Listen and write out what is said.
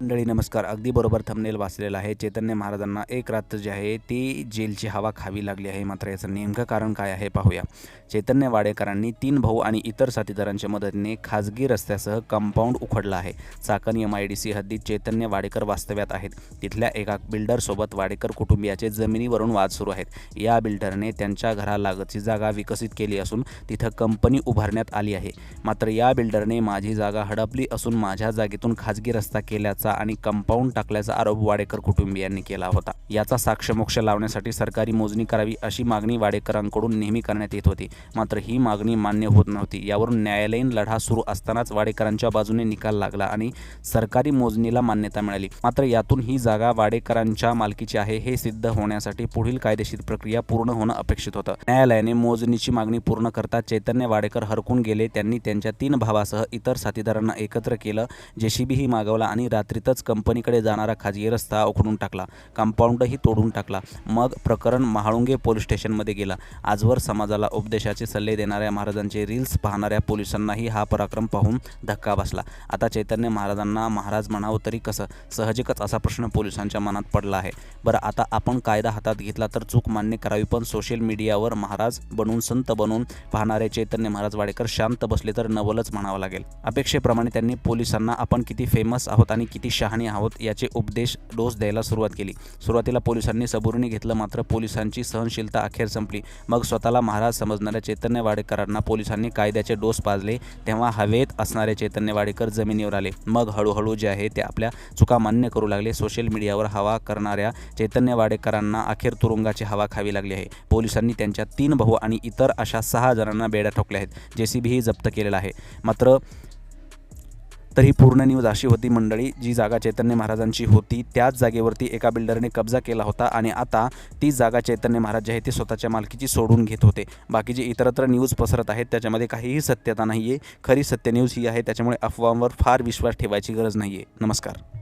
मंडळी नमस्कार. अगदी बरोबर थंबनेल वाचलेला आहे. चैतन्य महाराजांना एक रात्र जी आहे ती जेलची हवा खावी लागली आहे मात्र याचं नेमकं कारण काय आहे पाहूया. चैतन्य वाडेकरांनी तीन भाऊ आणि इतर साथीदारांच्या मदतीने खाजगी रस्त्यासह कंपाऊंड उखडलं आहे. Chakan M I D C हद्दीत चैतन्य वाडेकर वास्तव्यात आहेत. तिथल्या एका बिल्डरसोबत वाडेकर कुटुंबियाचे जमिनीवरून वाद सुरू आहेत. या बिल्डरने त्यांच्या घरालागतची जागा विकसित केली असून तिथं कंपनी उभारण्यात आली आहे. मात्र या बिल्डरने माझी जागा हडपली असून माझ्या जागेतून खाजगी रस्ता केल्याचा आणि कंपाऊंड टाकल्याचा आरोप वाडेकर कुटुंबियांनी केला होता. याचा साक्षमोक्ष लावण्यासाठी सरकारी मोजणी करावी अशी मागणी वाडेकरांकडून नेहमी करण्यात येत होती. मात्र ही मागणी मान्य होत नव्हती. यावरून न्यायालयीन लढा सुरू असतानाच वाडेकरांच्या बाजूने निकाल लागला आणि सरकारी मोजणीला मान्यता मिळाली. मात्र यातून ही जागा वाडेकरांच्या मालकीची आहे हे सिद्ध होण्यासाठी पुढील कायदेशीर प्रक्रिया पूर्ण होणं अपेक्षित होतं. न्यायालयाने मोजणीची मागणी पूर्ण करता चैतन्य वाडेकर हरकून गेले. त्यांनी त्यांच्या तीन भावासह इतर साथीदारांना एकत्र केलं. जेसीबीही मागवला आणि रात्री रात्रीतच कंपनीकडे जाणारा खाजगी रस्ता उखडून टाकला. कंपाऊंडही तोडून टाकला. मग प्रकरण महाळुंगे पोलीस स्टेशनमध्ये गेला. आजवर समाजाला उपदेशाचे सल्ले देणाऱ्या महाराजांचे रील्स पाहणाऱ्या पोलिसांनाही हा पराक्रम पाहून धक्का बसला. आता चैतन्य महाराजांना महाराज म्हणावं तरी कसं? सहजिकच असा प्रश्न पोलिसांच्या मनात पडला आहे. बरं आता आपण कायदा हातात घेतला तर चूक मान्य करावी पण सोशल मीडियावर महाराज बनून संत बनून पाहणारे चैतन्य महाराज वाडेकर शांत बसले तर नवलच म्हणावं लागेल. अपेक्षेप्रमाणे त्यांनी पोलिसांना आपण किती फेमस आहोत आणि किती शहाणे आहोत याचे उपदेश डोस द्यायला सुरुवात केली. सुरुवातीला पोलिसांनी सबुरीने घेतलं मात्र पोलिसांची सहनशीलता अखेर संपली. मग स्वतःला महाराज समजणाऱ्या चैतन्य वाडेकरांना पोलिसांनी कायद्याचे डोस पाजले. तेव्हा हवेत असणारे चैतन्य वाडेकर जमिनीवर आले. मग हळूहळू जे आहे ते आपल्या चुका मान्य करू लागले. सोशल मीडियावर हवा करणाऱ्या चैतन्य वाडेकरांना अखेर तुरुंगाची हवा खावी लागली आहे. पोलिसांनी त्यांच्या तीन भाऊ आणि इतर अशा सहा जणांना बेड्या ठोकल्या आहेत. जे सी जप्त केलेला आहे. मात्र तर ही पूर्ण न्यूज अशी होती मंडळी जी जागा चैतन्य महाराजांची होती त्याच जागेवरती एका बिल्डरने कब्जा केला होता आणि आता ती जागा चैतन्य महाराज जे आहे ती स्वतःच्या मालकीची सोडून घेत होते. बाकी जे इतरत्र न्यूज पसरत आहेत त्याच्यामध्ये काहीही सत्यता नाही आहे खरी सत्य न्यूज ही आहे त्याच्यामुळे अफवांवर फार विश्वास ठेवायची गरज नाही आहे नमस्कार.